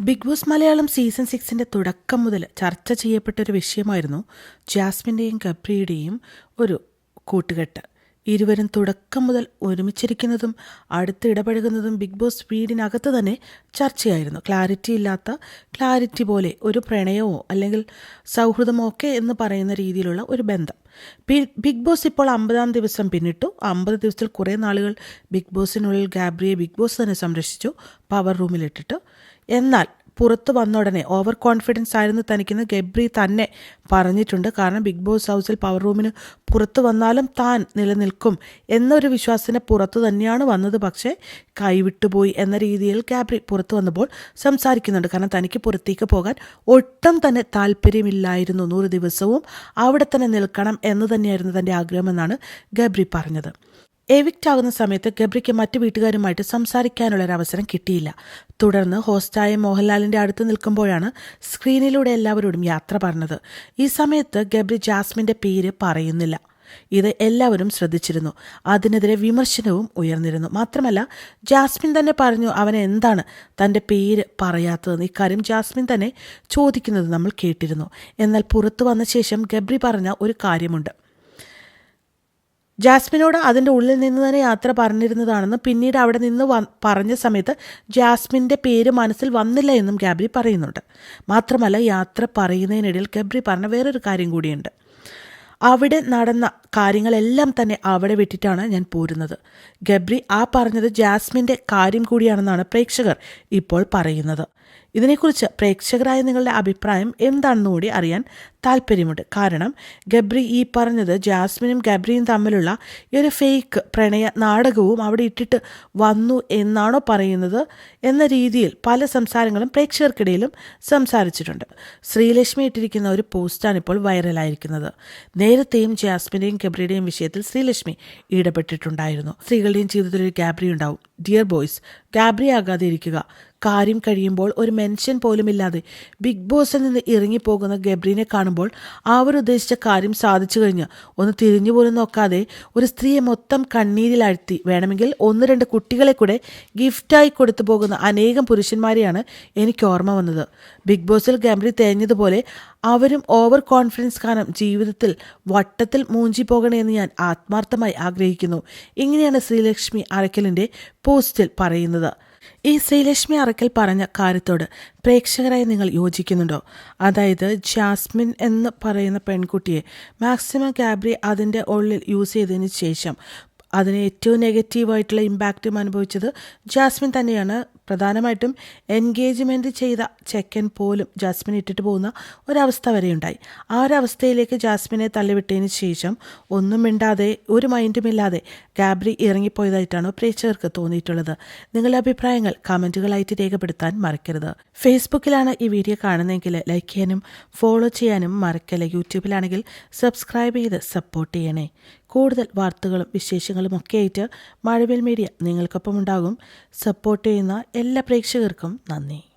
Big boss Malayalam season സിക്സിന്റെ തുടക്കം മുതൽ ചർച്ച ചെയ്യപ്പെട്ട ഒരു വിഷയമായിരുന്നു ജാസ്മിന്റെയും ഗബ്രിയുടെയും ഒരു കൂട്ടുകെട്ട്. ഇരുവരും തുടക്കം മുതൽ ഒരുമിച്ചിരിക്കുന്നതും അടുത്ത് ഇടപഴകുന്നതും ബിഗ് ബോസ് വീടിനകത്ത് തന്നെ ചർച്ചയായിരുന്നു. ക്ലാരിറ്റി ഇല്ലാത്ത ക്ലാരിറ്റി പോലെ ഒരു പ്രണയമോ അല്ലെങ്കിൽ സൗഹൃദമോ ഒക്കെ എന്ന് പറയുന്ന രീതിയിലുള്ള ഒരു ബന്ധം. ബിഗ് ബോസ് ഇപ്പോൾ അമ്പതാം ദിവസം പിന്നിട്ടു. അമ്പത് ദിവസത്തിൽ കുറേ നാളുകൾ ബിഗ് ബോസിനുള്ളിൽ ഗാബ്രിയെ ബിഗ് ബോസ് തന്നെ സംരക്ഷിച്ചു പവർ റൂമിലിട്ടിട്ട് എന്നാൽ പുറത്തു വന്ന ഉടനെ ഓവർ കോൺഫിഡൻസ് ആയിരുന്നു തനിക്കെന്ന് ഗബ്രി തന്നെ പറഞ്ഞിട്ടുണ്ട്. കാരണം ബിഗ് ബോസ് ഹൗസിൽ പവർ റൂമിന് പുറത്തു വന്നാലും താൻ നിലനിൽക്കും എന്നൊരു വിശ്വാസത്തിന് പുറത്തു തന്നെയാണ് വന്നത്. പക്ഷേ കൈവിട്ടുപോയി എന്ന രീതിയിൽ ഗാബ്രി പുറത്തു വന്നപ്പോൾ സംസാരിക്കുന്നുണ്ട്. കാരണം തനിക്ക് പുറത്തേക്ക് പോകാൻ ഒട്ടും തന്നെ താല്പര്യമില്ലായിരുന്നു. നൂറ് ദിവസവും അവിടെ തന്നെ നിൽക്കണം എന്ന് തന്നെയായിരുന്നു തന്റെ ആഗ്രഹമെന്നാണ് ഗബ്രി പറഞ്ഞത്. എവിക്റ്റ് ആകുന്ന സമയത്ത് ഗബ്രിക്ക് മറ്റു വീട്ടുകാരുമായിട്ട് സംസാരിക്കാനുള്ള ഒരു അവസരം കിട്ടിയില്ല. തുടർന്ന് ഹോസ്റ്റായ മോഹൻലാലിന്റെ അടുത്ത് നിൽക്കുമ്പോഴാണ് സ്ക്രീനിലൂടെ എല്ലാവരോടും യാത്ര പറഞ്ഞത്. ഈ സമയത്ത് ഗബ്രി ജാസ്മിന്റെ പേര് പറയുന്നില്ല. ഇത് എല്ലാവരും ശ്രദ്ധിച്ചിരുന്നു. അതിനെതിരെ വിമർശനവും ഉയർന്നിരുന്നു. മാത്രമല്ല ജാസ്മിൻ തന്നെ പറഞ്ഞു അവൻ എന്താണ് തന്റെ പേര് പറയാത്തതെന്ന് ഇക്കാര്യം ജാസ്മിൻ തന്നെ ചോദിക്കുന്നത് നമ്മൾ കേട്ടിരുന്നു. എന്നാൽ പുറത്തു വന്ന ശേഷം ഗബ്രി പറഞ്ഞ ഒരു കാര്യമുണ്ട്. ജാസ്മിനോട് അതിന്റെ ഉള്ളിൽ നിന്ന് തന്നെ യാത്ര പറഞ്ഞിരുന്നതാണെന്ന് പിന്നീട് അവിടെ നിന്ന് പറഞ്ഞ സമയത്ത് ജാസ്മിന്റെ പേര് മനസ്സിൽ വന്നില്ല എന്നും ഗാബ്രി പറയുന്നുണ്ട്. മാത്രമല്ല യാത്ര പറയുന്നതിനിടയിൽ ഗബ്രി പറഞ്ഞ വേറൊരു കാര്യം കൂടിയുണ്ട്. അവിടെ നടന്ന കാര്യങ്ങളെല്ലാം തന്നെ അവിടെ വിട്ടിട്ടാണ് ഞാൻ പോരുന്നത്. ഗബ്രി ആ പറഞ്ഞത് ജാസ്മിന്റെ കാര്യം കൂടിയാണെന്നാണ് പ്രേക്ഷകർ ഇപ്പോൾ പറയുന്നത്. ഇതിനെക്കുറിച്ച് പ്രേക്ഷകരായ നിങ്ങളുടെ അഭിപ്രായം എന്താണെന്ന് കൂടി അറിയാൻ താല്പര്യമുണ്ട് കാരണം ഗബ്രി ഈ പറഞ്ഞത് ജാസ്മിനും ഗബ്രിയും തമ്മിലുള്ള ഈ ഒരു ഫേക്ക് പ്രണയ നാടകവും അവിടെ ഇട്ടിട്ട് വന്നു എന്നാണോ പറയുന്നത് എന്ന രീതിയിൽ പല സംസാരങ്ങളും പ്രേക്ഷകർക്കിടയിലും സംസാരിച്ചിട്ടുണ്ട്. ശ്രീലക്ഷ്മി ഇട്ടിരിക്കുന്ന ഒരു പോസ്റ്റാണ് ഇപ്പോൾ വൈറലായിരിക്കുന്നത്. നേരത്തെയും ജാസ്മിന്റെയും ഗബ്രിയുടെയും വിഷയത്തിൽ ശ്രീലക്ഷ്മി ഇടപെട്ടിട്ടുണ്ടായിരുന്നു. സ്ത്രീകളുടെയും ജീവിതത്തിൽ ഒരു ഗാബ്രി ഉണ്ടാവും ഡിയർ ബോയ്സ് ഗാബ്രി ആകാതെ ഇരിക്കുക. കാര്യം കഴിയുമ്പോൾ ഒരു മെൻഷൻ പോലുമില്ലാതെ ബിഗ് ബോസിൽ നിന്ന് ഇറങ്ങിപ്പോകുന്ന ഗബ്രീനെ കാണുമ്പോൾ അവർ ഉദ്ദേശിച്ച കാര്യം സാധിച്ചു കഴിഞ്ഞ് ഒന്ന് തിരിഞ്ഞു പോലും നോക്കാതെ ഒരു സ്ത്രീയെ മൊത്തം കണ്ണീരിലാഴ്ത്തി വേണമെങ്കിൽ ഒന്ന് രണ്ട് കുട്ടികളെ കൂടെ ഗിഫ്റ്റായി കൊടുത്തു പോകുന്ന അനേകം പുരുഷന്മാരെയാണ് എനിക്ക് ഓർമ്മ വന്നത്. ബിഗ് ബോസിൽ ഗബ്രി തേഞ്ഞതുപോലെ അവരും ഓവർ കോൺഫിഡൻസ് കാരണം ജീവിതത്തിൽ വട്ടത്തിൽ മൂഞ്ചി പോകണമെന്ന് ഞാൻ ആത്മാർത്ഥമായി ആഗ്രഹിക്കുന്നു. ഇങ്ങനെയാണ് ശ്രീലക്ഷ്മി അരക്കലിന്റെ പോസ്റ്റിൽ പറയുന്നത്. ഈ ശ്രീലക്ഷ്മി അറക്കൽ പറഞ്ഞ കാര്യത്തോട് പ്രേക്ഷകരായി നിങ്ങൾ യോജിക്കുന്നുണ്ടോ? അതായത് ജാസ്മിൻ എന്ന് പറയുന്ന പെൺകുട്ടിയെ മാക്സിമം ഗാബ്രി അതിന്റെ ഉള്ളിൽ യൂസ് ചെയ്തതിന് ശേഷം അതിന് ഏറ്റവും നെഗറ്റീവായിട്ടുള്ള ഇമ്പാക്റ്റും അനുഭവിച്ചത് ജാസ്മിൻ തന്നെയാണ്. പ്രധാനമായിട്ടും എൻഗേജ്മെന്റ് ചെയ്ത ചെക്കൻ പോലും ജാസ്മിൻ ഇട്ടിട്ട് പോകുന്ന ഒരവസ്ഥ വരെ ഉണ്ടായി. ആ ഒരു അവസ്ഥയിലേക്ക് ജാസ്മിനെ തള്ളിവിട്ടതിന് ശേഷം ഒന്നും മിണ്ടാതെ ഒരു മൈൻഡുമില്ലാതെ ഗാബ്രി ഇറങ്ങിപ്പോയതായിട്ടാണ് പ്രേക്ഷകർക്ക് തോന്നിയിട്ടുള്ളത്. നിങ്ങളുടെ അഭിപ്രായങ്ങൾ കമന്റുകളായിട്ട് രേഖപ്പെടുത്താൻ മറക്കരുത്. ഫേസ്ബുക്കിലാണ് ഈ വീഡിയോ കാണുന്നതെങ്കിൽ ലൈക്ക് ചെയ്യാനും ഫോളോ ചെയ്യാനും മറക്കല്ല. യൂട്യൂബിലാണെങ്കിൽ സബ്സ്ക്രൈബ് ചെയ്ത് സപ്പോർട്ട് ചെയ്യണേ. കൂടുതൽ വാർത്തകളും വിശേഷങ്ങളും ഒക്കെയായിട്ട് മഴവിൽ മീഡിയ നിങ്ങൾക്കൊപ്പം ഉണ്ടാകും സപ്പോർട്ട് ചെയ്യുന്ന എല്ലാ പ്രേക്ഷകർക്കും നന്ദി.